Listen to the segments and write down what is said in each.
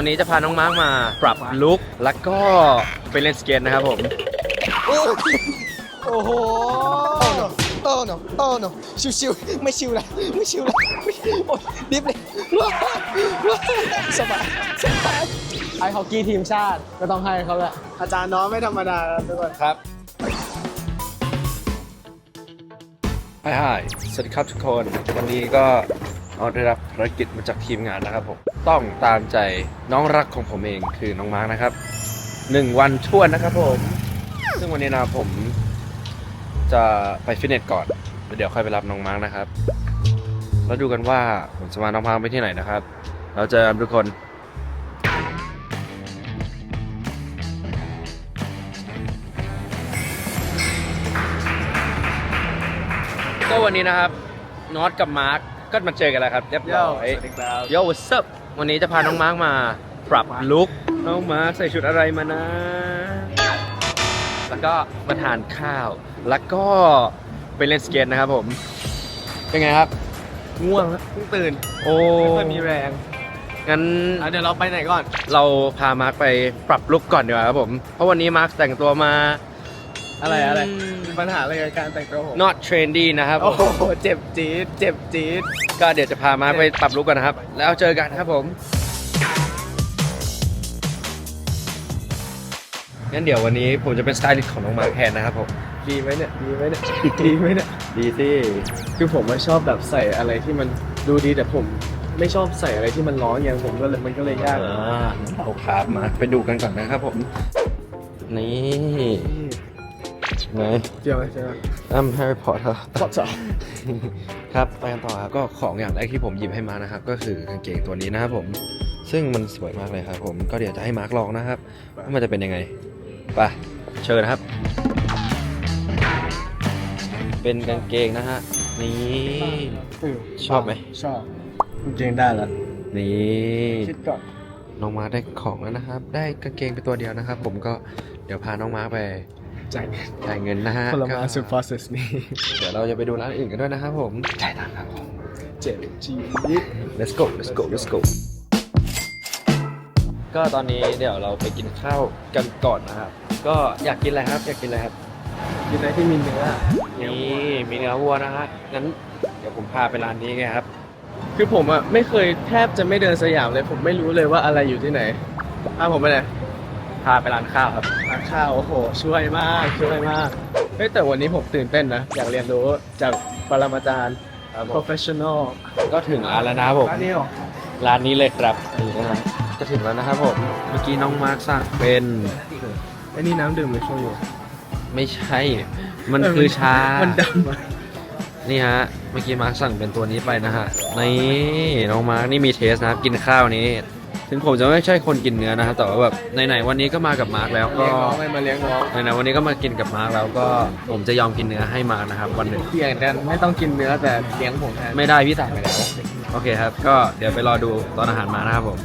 วันนี้จะพาน้องมาร์กมาปรับลุคแล้วก็ไปเล่นสเก็ตนะครับผม โอ้โหโต้หนอโต้หนอชิวชิวๆไม่ชิวละไม่ชิวละไม่โอ้ยดิฟเลยสบายสบายไอฮอกกี้ทีมชาติก็ต้องให้เขาแหละอาจารย์น้องไม่ธรรมดาครับทุกคนครับไฮไฮสวัสดีครับทุกคน วันนี้ก็ เอได้รับภารกิจมาจากทีมงานนะครับผมต้องตามใจน้องรักของผมเองคือน้องมาร์กนะครับหนึ่งวันช่วนนะครับผม ซึ่งวันนี้นะผมจะไปฟิตเนสก่อน เดี๋ยวค่อยไปรับน้องมาร์กนะครับ แล้วดูกันว่าผมจะมาน้องมาร์กไปที่ไหนนะครับ เราเจอกันทุกคนก็วันนี้นะครับน็อตกับมาร์ก ก็มาเจอกันแล้วครับเรียบร้อยครับโย what's up วันนี้จะพาน้องมาร์กมาปรับลุคน้องมาร์กใส่ชุดอะไรมานะ แล้วก็มาทานข้าว แล้วก็ไปเล่นสเก็ตนะครับผมเป็นไงครับง่วงครับเพิ่งตื่นโอ้ไม่ค่อยมีแรงงั้นอะเดี๋ยวเราไปไหนก่อน เราพามาร์กไปปรับลุคก่อนดีกว่าครับผม เพราะวันนี้มาร์กแต่งตัวมา อะไรอะไรอืมมีปัญหาอะไรกับการแต่งตัวผม not trendy นะครับผโอ้มโหเจ็บจี๊ดเจ็บจี๊ดก็เดี๋ยวจะพามาร์คไปปรับลุกกันนะครับ แล้วเจอกันครับผมงั้นเดี๋ยววันนี้ผมจะเป็นสไตลิสต์ของน้องมาร์คแทนนะครับผมดีไหมเนี่ยดีไหมเนี่ยดีไหมเนี่ยดีสิคือผมไม่ชอบแบบใส่อะไรที่มันดูดีแต่ผมไม่ชอบใส่อะไรที่มันร้อนอย่างผมก็เลยมันก็เลยยากอ่าโอเคครับมาไปดูกันก่อนนะครับผมนี่ ไงเจียวไหมเจียวไหมอ้ำแฮร์รี่พอตเตอร์พอดจ้ะครับไปกันต่อครับก็ของอย่างแรกที่ผมหยิบให้มานะครับ ก็คือกางเกงตัวนี้นะครับผมซึ่งมันสวยมากเลยครับผมก็เดี๋ยวจะให้มาร์คลองนะครับว่ามันจะเป็นยังไงไปเชิญครับ เป็นกางเกงนะฮะนี่ชอบไหมชอบจริงได้แล้วนี่คิดก่อนน้องมาร์คได้ของแล้วนะครับ ได้กางเกงไปตัวเดียวนะครับ ผมก็เดี๋ยวพาน้องมาร์คไป จ่ายจ่ายเงินนะฮะผลไม้ก็สุด process นี้เดี๋ยวเราจะไปดูร้านอื่นกันด้วยนะครับผมจ่ายตังค์ครับผมเจ็บจี๊ด let's go let's go let's go ก็ตอนนี้เดี๋ยวเราไปกินข้าวกันก่อนนะครับ ก็อยากกินอะไรครับ อยากกินอะไรครับ กินอะไรที่มีเนื้อนี่มีเนื้อวัวนะฮะงั้นเดี๋ยวผมพาไปร้านนี้ไงครับ คือผมอะไม่เคยแทบจะไม่เดินสยามเลย ผมไม่รู้เลยว่าอะไรอยู่ที่ไหนพาผมไปไหนพาไปร้านข้าวครับ ร้านข้าวโอ้โห ช่วยมากช่วยมาก เฮ้ยแต่วันนี้ผมตื่นเต้นนะ อยากเรียนรู้จากปรมาจารย์ครับผม professional ก็ถึงร้านแล้วนะครับผม ร้านนี้เหรอร้านนี้เลยครับนี่นะฮะจะถึงแล้วนะครับผม เมื่อกี้น้องมาร์คสั่งเป็นไอ้นี่น้ำดื่มหรือโชยุไม่ใช่ มันคือชา มันดำอะนี่ฮะ เมื่อกี้มาร์คสั่งเป็นตัวนี้ไปนะฮะ นี่น้องมาร์คนี่มีเทสนะครับ กินข้าวนี้ ถึงผมจะไม่ใช่คนกินเนื้อนะครับแต่ว่าแบบไหนๆวันนี้ก็มากับมาร์คแล้วก็เลี้ยงน้องไม่มาเลี้ยงน้องไหนๆวันนี้ก็มากินกับมาร์คแล้วก็ผมจะยอมกินเนื้อให้มาร์คนะครับวันหนึ่งเปลี่ยนกันไม่ต้องกินเนื้อแต่เลี้ยงผมแทนไม่ได้พี่สั่งไปแล้วโอเคครับ ก็เดี๋ยวไปรอดูตอนอาหารมานะครับผม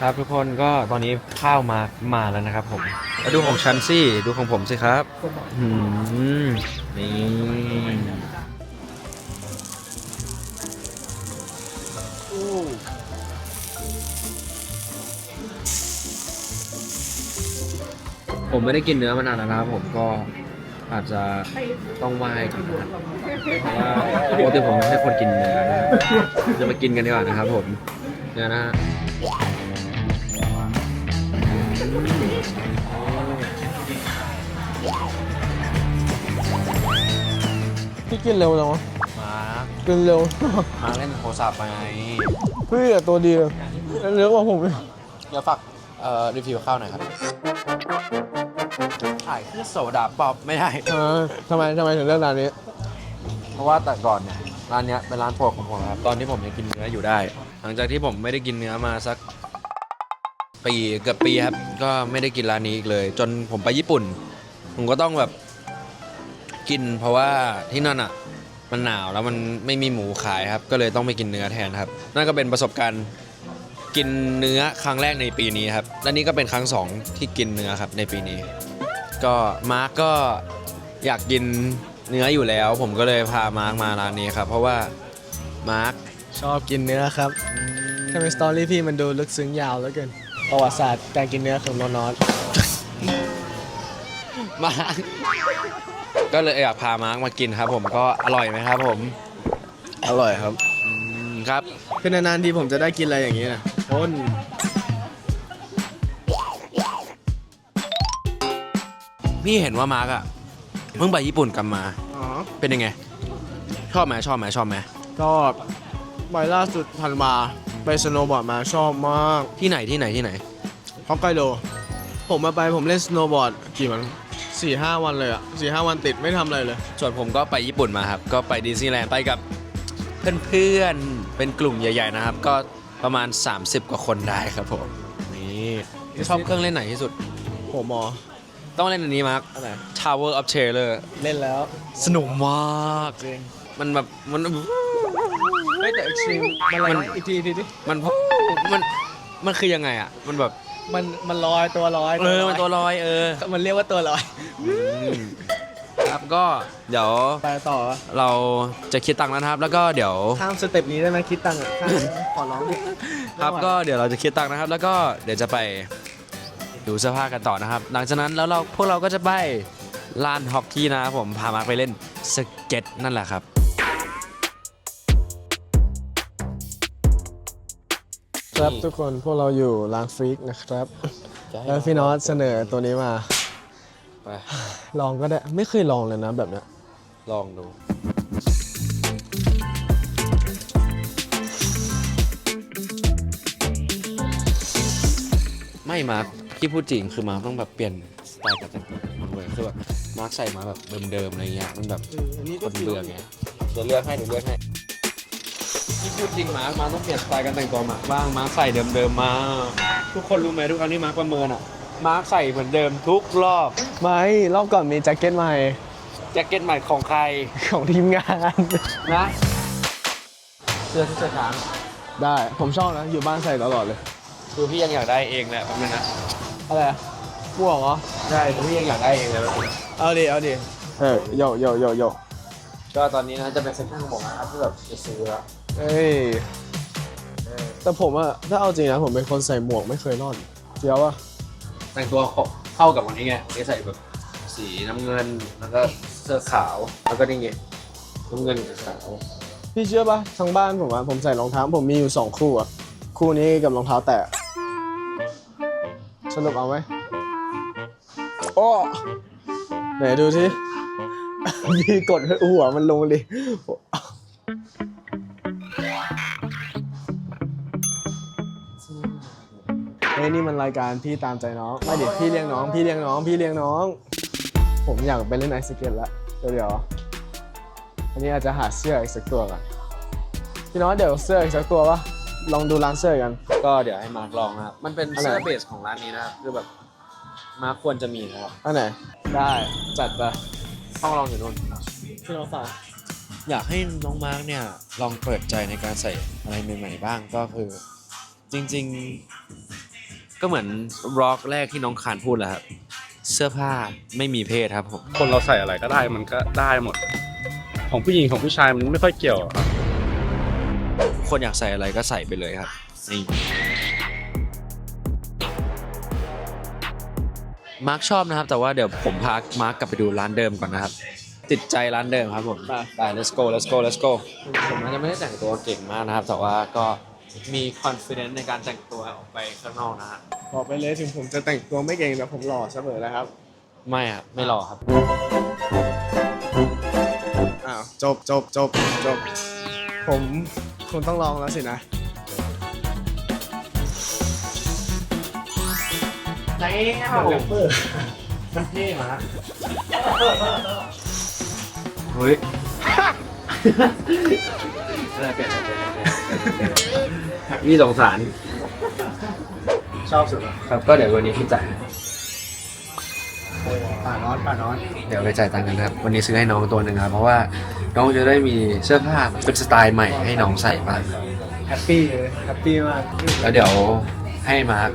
ครับทุกคนก็ตอนนี้ข้าวมามาแล้วนะครับผมแล้วดูของฉันสิดูของผมสิครับอืมนี่ ผมไม่ได้กินเนื้อมานานแล้วนะครับผมก็อาจจะต้องไหว้ก่อนนะครับเพราะว่าปกติผมไม่ใช่คนกินเนื้อนะครับจะมากินกันดีกว่านะครับผมเนื้อนะฮะพี่กินเร็วจังวะมากินเร็ว มาเล่นโทรศัพท์ไปพี่อะตัวดีเลยเลี้ยงกว่าผมอีกเดี๋ยวฝาก เอ่อรีวิวข้าวหน่อยครับถ่ายคือโซดาป๊อปไม่ได้ เออทำไมทำไมถึงเลือกร้านนี้ เพราะว่าแต่ก่อนเนี่ยร้านเนี้ยเป็นร้านโปรดของผมครับ ตอนที่ผมยังกินเนื้ออยู่ได้ หลังจากที่ผมไม่ได้กินเนื้อมาสักปีเกือบปีครับ ก็ไม่ได้กินร้านนี้อีกเลย จนผมไปญี่ปุ่น ผมก็ต้องแบบกิน เพราะว่าที่นั่นอะ มันหนาวแล้วมันไม่มีหมูขายครับ ก็เลยต้องไปกินเนื้อแทนครับ นั่นก็เป็นประสบการณ์ กินเนื้อครั้งแรกในปีนี้ครับและนี่ก็เป็นครั้งสองที่กินเนื้อครับในปีนี้ ก็มาร์กก็อยากกินเนื้ออยู่แล้ว ผมก็เลยพามาร์กมาร้านนี้ครับ เพราะว่ามาร์กชอบกินเนื้อครับอืมทำไมสตอรี่พี่มันดูลึกซึ้งยาวเหลือเกินประวัติศาสตร์การกินเนื้อของโนนอตมาร์คก็เลยอยากพามาร์คมากินครับ ผมก็อร่อยไหมครับ ผมอร่อยครับอืมครับคือนานๆทีผมจะได้กินอะไรอย่างนี้นะ อ้นพี่เห็นว่ามาร์คอะเพิ่งไปญี่ปุ่นกลับมา อ๋อ เป็นยังไง ชอบไหมชอบไหมชอบไหมก็ไปล่าสุดพันมาไปสโนว์บอร์ดมาชอบมากที่ไหนที่ไหนที่ไหน ฮอกไกโด ผมมาไปผมเล่นสโนว์บอร์ดกี่วันสี่ห้าวันเลยอะสี่ห้าวันติดไม่ทำอะไรเลย ส่วนผมก็ไปญี่ปุ่นมาครับ ก็ไปดิสนีย์แลนด์ไปกับเพื่อนๆ เป็นกลุ่มใหญ่ ๆ นะครับ ก็ ประมาณ 30 กว่าคนได้ครับผม นี่ชอบเครื่องเล่นไหนที่สุด ผมมอต้องเล่นอันนี้มาร์ค อะไร Tower of Terror เล่นแล้ว สนุกมาก จริงมันแบบ มันเฮ้ยแต่ extreme มันอะไรมันนะอีกทีอีกทีดิมันมันมันคือยังไงอะ มันแบบ มันมันลอยตัวลอยเออ มันตัวลอยเออ มันเรียกว่าตัวลอยอืม ครับก็เดี๋ยวไปต่อเราจะคิดตังค์แล้วนะครับ แล้วก็เดี๋ยว ข้ามสเต็ปนี้ได้ไหมคิดตังค์อะข้ามขอร้องดิครับก็เดี๋ยวเราจะคิดตังค์นะครับ แล้วก็เดี๋ยวจะไปดูเสื้อผ้ากันต่อนะครับ หลังจากนั้นแล้วเราพวกเราก็จะไปลานฮอกกี้นะครับผมพามาไปเล่นสเก็ตนั่นแหละครับ ครับทุกคนพวกเราอยู่ร้านฟรีกนะครับแล้วพี่น็อตเสนอตัวนี้มา ไป ลองก็ได้ ไม่เคยลองเลยนะแบบเนี้ย ลองดู ไม่มาร์คที่พูดจริงคือมาร์คต้องแบบเปลี่ยนสไตล์การแต่งตัวมันเลยคือแบบมาร์คใส่มาแบบเดิมๆอะไรเงี้ยมันแบบคนเบื่อไงเดี๋ยวเลือกให้เดี๋ยวเลือกให้ที่พูดจริงมาร์คมาร์คต้องเปลี่ยนสไตล์การแต่งตัวมาร์คบ้างมาร์คใส่เดิมๆมา ทุกคนรู้ไหมทุกครั้งที่มาร์คประเมินอะมาร์คใส่เหมือนเดิมทุกรอบ ไม่รอบก่อนมีแจ็คเก็ตใหม่ แจ็คเก็ตใหม่ของใครของทีมงาน นะเสื้อที่เสื้อช้างได้ผมชอบนะ อยู่บ้านใส่ตลอดเลย คือพี่ยังอยากได้เองแหละแป๊บนึงนะอะไรอะพวกเหรอ ใช่คือพี่ยังอยากได้เองเลยแป๊บนึงเอาดิ เอาดิ เออโยโยโยโยก็ตอนนี้นะจะเป็นเซ็นทรัลของผมนะครับที่แบบจะซื้อแล้วเอ้ยแต่ผมอะถ้าเอาจริงนะผมเป็นคนใส่หมวกไม่เคยรอดเจียวอะแต่งตัว เข้ากับวันนี้ไงนี่ใส่แบบสีน้ำเงินแล้วก็เสื้อขาวแล้วก็นี่ไงน้ำเงินกับขาวพี่เชื่อปะทั้งบ้านผมอะผมใส่รองเท้าผมมีอยู่สองคู่อะคู่นี้กับรองเท้าแตะสรุปเอาไหมโอ้ไหนดูสิ พี่กดให้หัวมันลงเลย นี่มันรายการพี่ตามใจน้องไม่เดี๋ยวพี่เลี้ยงน้อง พี่เลี้ยงน้อง พี่เลี้ยงน้อง ผมอยากไปเล่นไอซ์สเก็ตแล้วเดี๋ยวเดี๋ยวอันนี้อาจจะหาเสื้ออีกสักตัวก่อนพี่น้องเดี๋ยวเสื้ออีกสักตัวปะลองดูร้านเสื้อกัน ก็เดี๋ยวให้มาร์คลองนะครับ มันเป็นอันไหนเสื้อเบสของร้านนี้นะครับ คือแบบมาร์คควรจะมีนะครับ อันไหน ได้จัดไปห้องลองอยู่นู่นพี่น้องฝากอยากให้น้องมาร์กเนี่ยลองเปิดใจในการใส่อะไรใหม่ๆบ้างก็คือ จริง ๆ ก็เหมือนร็อกแรกที่น้องคานพูดแหละครับ เสื้อผ้าไม่มีเพศครับผม คนเราใส่อะไรก็ได้มันก็ได้หมด ของผู้หญิงของผู้ชายมันไม่ค่อยเกี่ยวอะครับคนอยากใส่อะไรก็ใส่ไปเลยครับนี่มาร์กชอบนะครับ แต่ว่าเดี๋ยวผมพามาร์กกลับไปดูร้านเดิมก่อนนะครับ ติดใจร้านเดิมครับผมไป let's go let's go let's go ผมอาจจะไม่ได้แต่งตัวเก่งมากนะครับ แต่ว่าก็ มี confidence ในการแต่งตัวออกไปข้างนอกนะฮะบอกไปเลยถึงผมจะแต่งตัวไม่เก่งแต่ผมหล่อเสมอนะครับ ไม่ครับไม่รอครับ อ้าวจบจบจบจบ ผมคงต้องลองแล้วสินะ แล้วมันเท่มากเฮ้ย อะไรเปลี่ยนเปลี่ยนเปลี่ยนนี่สงสาร ชอบสุดครับ ก็เดี๋ยววันนี้พี่จ่ายป่าน้อนป่าน้อน เดี๋ยวไปจ่ายตังค์กันนะครับ วันนี้ซื้อให้น้องตัวหนึ่งครับ เพราะว่าน้องจะได้มีเสื้อผ้าเป็นสไตล์ใหม่ให้น้องใส่บ้างแฮปปี้เลยแฮปปี้มาก แล้วเดี๋ยวให้มาร์ค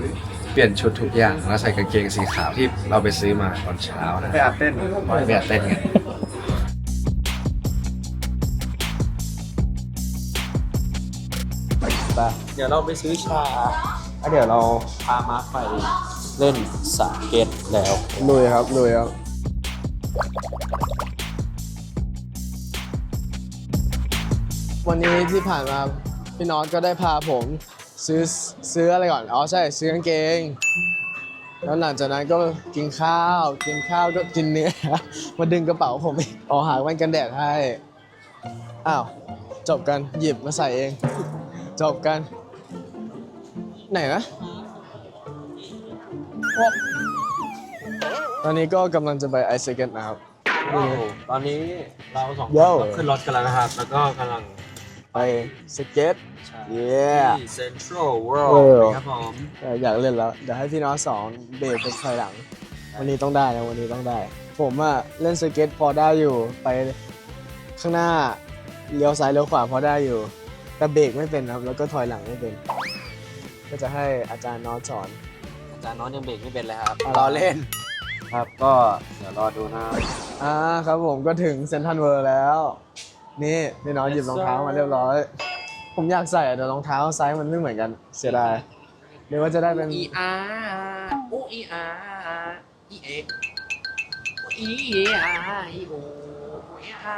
เปลี่ยนชุดทุกอย่าง แล้วใส่กางเกงสีขาวที่เราไปซื้อมาตอนเช้านะไปอาบเต้นไม่อยากเต้นกัน เดี๋ยวเราไปซื้อชาแล้วเดี๋ยวเราพามาร์คไปเล่นสเก็ตแล้วลุยครับลุยครับวันนี้ที่ผ่านมาพี่น้องก็ได้พาผมซื้อซื้ออะไรก่อน อ๋อใช่ซื้อกางเกง แล้วหลังจากนั้นก็กินข้าว กินข้าวก็กินเนื้อ มาดึงกระเป๋าผมอีกอ๋อหาแว่นกันแดดให้ อ้าว จบกันหยิบมาใส่เอง จบกัน ไหนนะตอนนี้ก็กำลังจะไปไอซ์เก็ตนะครับ ตอนนี้เราสองคนโย่ก็ขึ้นรถกันแล้วนะครับ แล้วก็กำลังไปสเก็ตเย้ที่เซ็นทรัลเวิลเออด์ครับผมเอ่ออยากเล่นแล้ว เดี๋ยวให้พี่น้องสอนเบรกไปถอยหลัง วันนี้ต้องได้นะ วันนี้ต้องได้ ผมอะเล่นสเก็ตพอได้อยู่ ไปข้างหน้าเลี้ยวซ้ายเลี้ยวขวาพอได้อยู่ แต่เบรกไม่เป็นครับ แล้วก็ถอยหลังไม่เป็น ก็จะให้อาจารย์น้องสอนอาจารย์น้องยังเบรกไม่เป็นเลยครับอะรอเล่น ครับก็เดี๋ยวรอดูนะอ่าครับผมก็ถึงเซนทรัลเวิร์แล้ว นี่พี่น้องหยิบรองเท้ามาเรียบร้อย ผมอยากใส่อะแต่รองเท้าไซส์มันไม่เหมือนกันเสียดายหรือว่าจะได้เป็น อีอาอูอีอาอีเออีอาอีโออีอา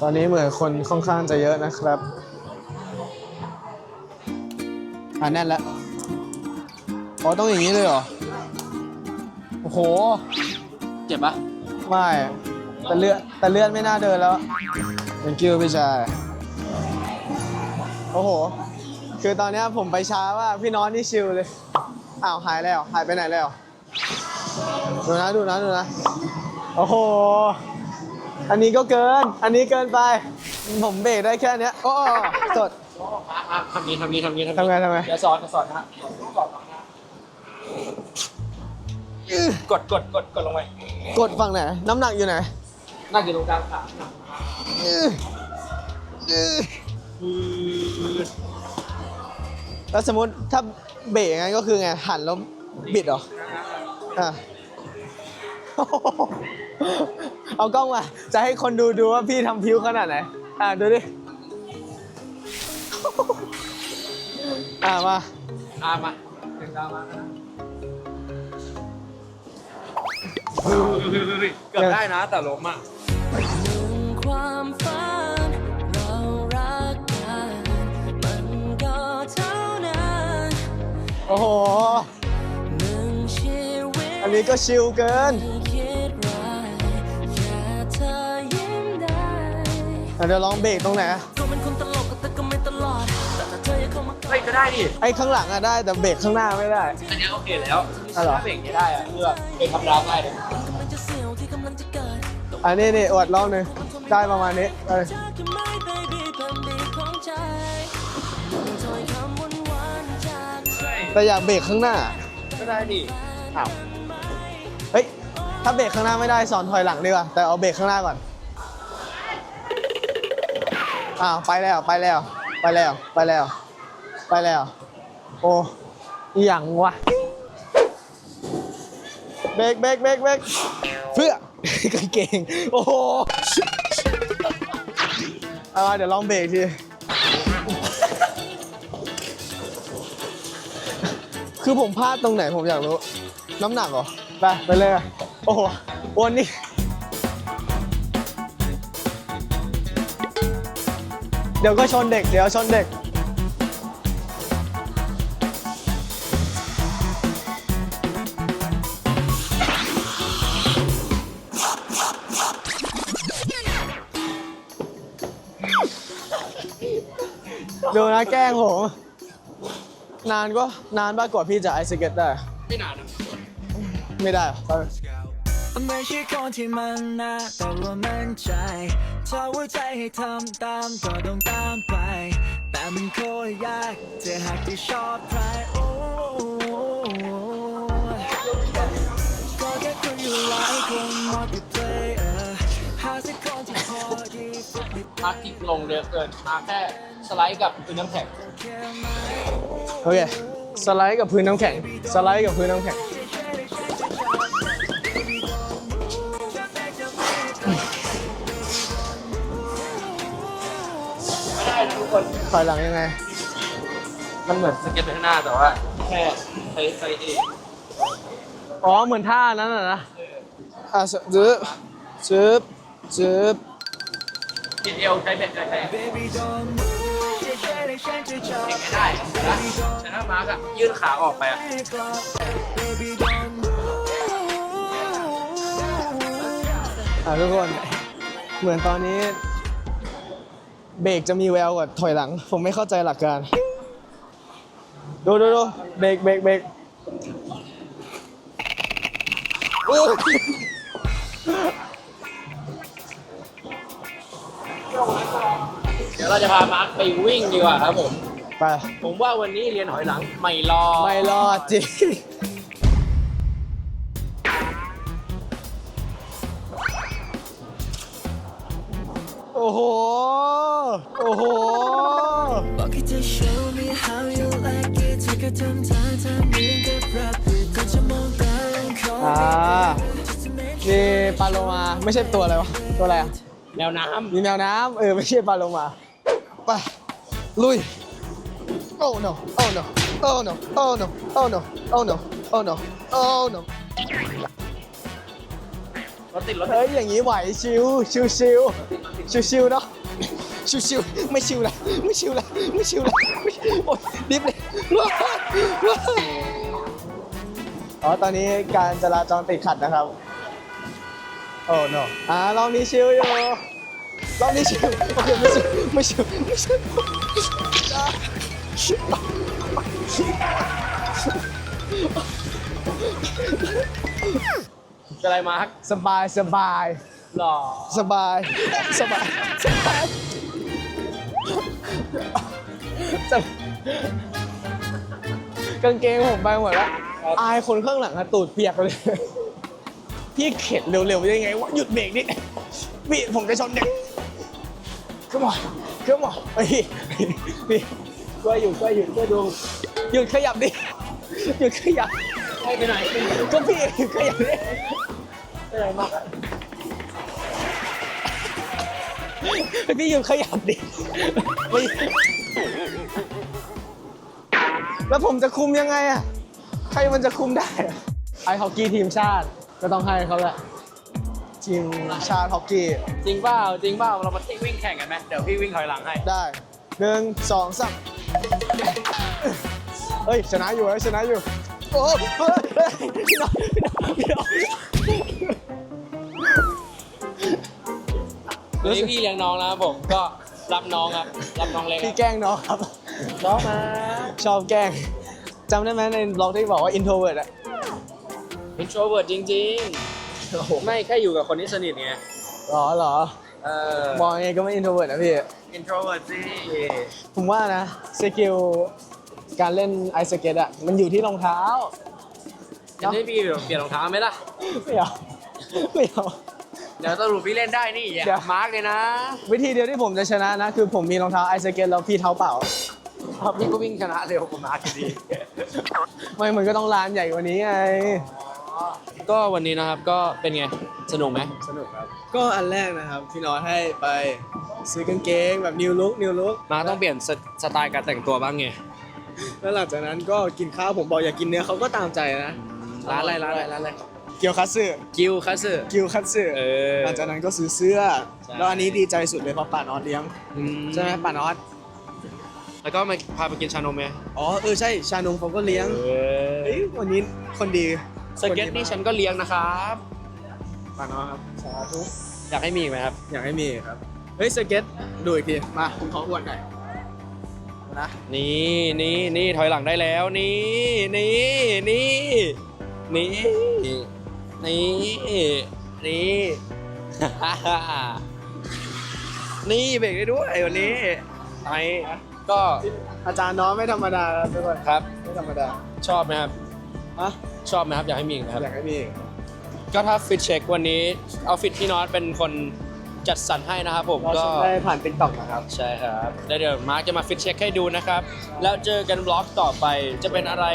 ตอนนี้เหมือนคนค่อนข้างจะเยอะนะครับ อ่าแน่นแล้วอ๋อต้องอย่างนี้เลยเหรอ โอ้โห เจ็บปะไม่แต่เลือดแต่เลือดไม่น่าเดินแล้ว thank you พี่ชาย โอ้โห คือตอนเนี้ยผมไปช้ามากพี่น้องนี่ชิลเลย อ้าวหายแล้วหายไปไหนแล้ว ดูนะดูนะดูนะ โอ้โห อันนี้ก็เกิน อันนี้เกินไป ผมเบรกได้แค่เนี้ยโอ้สด ทำนี้ทำนี้ทำนี้ทำไงทำไงเดี๋ยวสอนเดี๋ยวสอนนะกดกดกดกดลงไปกดฝั่งไหน น้ำหนักอยู่ไหนนั่งอยู่ตรงกลางขาอื้ออื้อแล้วสมมติถ้าเบรกงั้นก็คือไง หันแล้วบิดเหรอ อะเอากล้องมา จะให้คนดูดูว่าพี่ทำพิ้วขนาดไหน อะ ดูดิ อะมาอามาถึงดาวมาเกือบได้นะแต่ล้มอะความฝันเรารักกันมันก็เท่านั้นโอ้โห หนึ่งชีวิตอันนี้ก็ชิลเกินที่คิดร้ายแค่เธอยิ้มได้ อะเดี๋ยวลองเบรกตรงไหนก็เเธอยังเข้ามาเฮ้ยก็ได้ดิไอ้ข้างหลังอะได้แต่เบรกข้างหน้าไม่ได้ อันนี้โอเคแล้วอ๋อเหรอถ้าเบรกไม่ได้อะเพื่อเป็นคำรามได้เลยกำลังจะเสียวที่กำลังจะเกิดอันนี้นี่อวดรอบหนึงได้ประมาณนี้เออเธอคือไม่ baby แผ่นดินของใจหนึ่งถ้อยคำหวานๆจากใจแต่อยากเบรกข้างหน้า ก็ได้ดิอ้าวเฮ้ยถ้าเบรกข้างหน้าไม่ได้สอนถอยหลังดีกว่าแต่เอาเบรกข้างหน้าก่อนอ้าวไปแล้วไปแล้ว ไปแล้วไปแล้ว ไปแล้ว โอ้อหย่างวะเบรกเบรกเบรกเบรกเพื่อกางเกง โอ้โหเอามาเดี๋ยวลองเบรกทีคือผมพลาดตรงไหนผมอยากรู้ น้ำหนักเหรอ ไป ไปเลยอะโอ้โหวันนี้เดี๋ยวก็ชนเด็ก เดี๋ยวชนเด็ก ดูนะแกล้งผมนานก็นานมากกว่าพี่จะไอซ์สเก็ตได้ ไม่นานนะไม่ได้เหรอไม่ใช่คนที่มันนะแต่ว่ามั่นใจถ้าหัวใจให้ทำตามก็ต้องตามไป แต่มันโคตรยากจะหากที่ชอบใคร ฝึกให้มาคลิกลงเร็วเกินมาแค่สไลด์กับพื้นน้ำแข็งแค่ไหมโอเค สไลด์กับพื้นน้ำแข็ง สไลด์กับพื้นน้ำแข็ง ไม่ได้นะทุกคน ถอยหลังยังไง มันเหมือนสเก็ตไปข้างหน้าแต่ว่า แค่ใช้ไซส์เองอ๋อ เหมือนท่านั้นน่ะนะ อะซื้อซื้อซื้อ กินเอวใช้เบ็ดใช้แรง Baby don't move จะใช่ได้ฉันจะชอบไม่ได้ชนะมาร์กอะยื่นขาออกไปอะอะทุกคน เหมือนตอนนี้ เบรกจะมีแววกว่าถอยหลัง ผมไม่เข้าใจหลักการ ดูดูดูเบรกเบรกเบรก ดี๋ยวเราจะพามาร์กไปวิ่งดีกว่าครับผม ไป ผมว่าวันนี้เรียนหอยหลังไม่รอไม่รอดจริง โอ้โห โอ้โห บอกให้เธอ show me how you like it เธอก็ทำท่าทางเหมือนกับรับก่อนจะมองตาขออ่า นี่ปลาโลมา ไม่ใช่ตัวอะไรวะ ตัวอะไรอะแนวน้มีแมวน้ำเออ ไม่ใช่ปลาโลมา ไป ลุยโอ้ no โอ้ no โอ้ no โอ้ no โอ้ no โอ้ no โอ้ no โอ้ no ำรถติดรถเฮ้ยอย่างนี้ไหวชิวชิวชิวชิวชิวเนาะชิวชิวไม่ชิวละไม่ชิวละไม่ชิวละไม่โอ๊ยดิฟเลยว้าวว้าวอ๋อตอนนี้การจราจรติดขัดนะครับ โอ้ no อ่ารอบนี้ชิวอยู่ รอบนี้ชิวโอเคไม่ชิวไม่ชิวไม่ชิวเป็นไรมาร์กสบายสบายหล่อสบายสบายสบายสบายกางเกงผมไปหมดแล้วอายคนข้างหลังอะตูดเปียกเลย พี่เข็ดเร็วๆได้ไงวะหยุดเบรกนิดพี่ผมจะชนเด็ก ขึ้นมาขึ้นมาเฮ้ยพี่ช่วยอยู่ช่วยอยู่ช่วยดูหยุดขยับดิหยุดขยับให้ไปไหนก็พี่หยุดขยับดิอะไรมาพี่หยุดขยับดิไม่แล้วผมจะคุมยังไงอะใครมันจะคุมได้ไอฮอกกี้ทีมชาติก็ต้องให้เขาแหละ ทีมชาติฮอกกี้ จริงเปล่าจริงเปล่าเรามาวิ่งแข่งกันไหมเดี๋ยวพี่วิ่งถอยหลังให้ ได้หนึ่งสองสามเฮ้ย ชนะอยู่เฮ้ยชนะอยู่ โอ้เฮ้ยเฮ้ยพี่น้องพี่น้องพี่น้องวันนี้พี่เลี้ยงน้องนะครับผมก็รับน้องครับรับน้องเล็กพี่แกล้งน้องครับ น้องมาชอบแกล้งจำได้ไหมในบล็อกที่บอกว่า introvert อะอินโทรเวิร์ดจริง ๆ ไม่แค่อยู่กับคนที่สนิทไงหรอเหรอเออมองยังไงก็ไม่ introvert นะพี่ อินโทรเวิร์ดสิผมว่านะสกิลการเล่นไอสเก็ตอะมันอยู่ที่รองเท้าจะให้พี่เปลี่ยนรองเท้าไหมล่ะไม่เอาไม่เอาเดี๋ยวสรุปพี่เล่นได้นี่เดี๋อย่ายวมาร์กเลยนะ วิธีเดียวที่ผมจะชนะนะ คือผมมีรองเท้าไอสเก็ตแล้วพี่เท้าเปล่าพี่ก็วิ่งชนะเร็วกว่ามาร์กอยู่ดีไม่มันก็ต้องลานใหญ่กว่านี้ไง ก็วันนี้นะครับก็เป็นไงสนุกไหมสนุกครับ ก็อันแรกนะครับพี่น้อยให้ไปซื้อกางเกงแบบนิวลุกนิวลุกมาร์กต้องเปลี่ยนสสไตล์การแต่งตัวบ้างไงแล้วหลังจากนั้นก็กินข้าวผมบอกอยากกินเนื้อเขาก็ตามใจนะร้านอะไรร้านอะไรร้านอะไรเกียวคัตสึกิวคัสสึเกียวคัตสึเออ หลังจากนั้นก็ซื้อเสื้อใช่แล้วอันนี้ดีใจสุดเลยเพราะป่านอตเลี้ยงอืใช่ไหมป่านอตแล้วก็มาพาไปกินชานมไหมอ๋อเออใช่ชานมเขาก็เลี้ยงเอเฮ้ยวันนี้คนดี สเก็ตนี่ฉันก็เลี้ยงนะครับป่านอตครับสาธุอยากให้มีอีกไหมครับ อยากให้มีครับ เฮ้ยสเก็ตดูอีกที มาผมขออวดหน่อยนะนี่นี่นี่ถอยหลังได้แล้วนี่นี่นี่นี่นี่นี่นี่เบรกได้ด้วยวันนี้ไอ้ก็อาจารย์น้อยไม่ธรรมดาครับทุกคนครับ ไม่ธรรมดา ชอบไหมครับ อะชอบไหมครับอยากให้มีอีกไหมครับ อยากให้มีก็ถ้าฟิตเช็ควันนี้เอาฟิตที่นอตเป็นคนจัดสรรให้นะครับผมเราก็ชมได้ผ่านติ๊กต็อกนะครับ ใช่ครับแล้วเดี๋ยวมาร์กจะมาฟิตเช็คให้ดูนะครับ แล้วเจอกันบล็อกต่อไปจะเป็นอะไร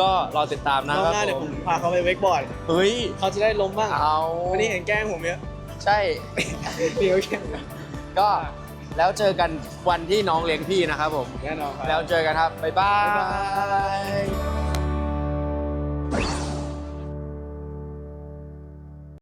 ก็รอติดตามนะรอบครับหน้าเดี๋ยวผผมมพาเขาไปเวกบอร์ดเฮ้ยเขาจะได้ล้มบ้างเอาวันนี้เห็นแกล้งผมเยอะใช่ เดี๋ยวแกล้งก็แล้วเจอกันวันที่น้องเลี้ยงพี่นะครับผม แน่นอนครับ แล้วเจอกันครับ บ๊ายบาย